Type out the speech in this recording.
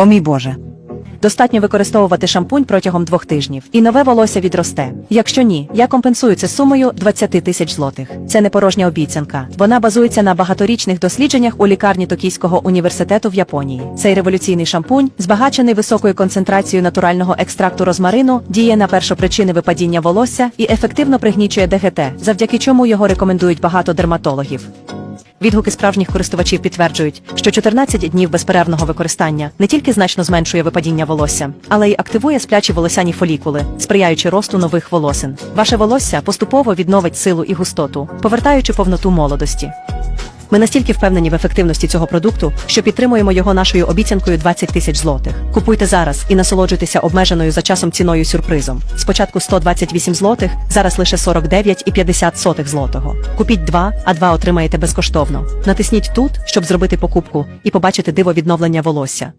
О мій Боже. Достатньо використовувати шампунь протягом двох тижнів, і нове волосся відросте. Якщо ні, я компенсую це сумою 20 тисяч злотих. Це не порожня обіцянка. Вона базується на багаторічних дослідженнях у лікарні Токійського університету в Японії. Цей революційний шампунь, збагачений високою концентрацією натурального екстракту розмарину, діє на першопричини випадіння волосся і ефективно пригнічує ДГТ, завдяки чому його рекомендують багато дерматологів. Відгуки справжніх користувачів підтверджують, що 14 днів безперервного використання не тільки значно зменшує випадіння волосся, але й активує сплячі волосяні фолікули, сприяючи росту нових волосин. Ваше волосся поступово відновить силу і густоту, повертаючи повноту молодості. Ми настільки впевнені в ефективності цього продукту, що підтримуємо його нашою обіцянкою 20 тисяч злотих. Купуйте зараз і насолоджуйтеся обмеженою за часом ціною сюрпризом. Спочатку 128 злотих, зараз лише 49,50 сотих злотого. Купіть два, а два отримаєте безкоштовно. Натисніть тут, щоб зробити покупку і побачити диво відновлення волосся.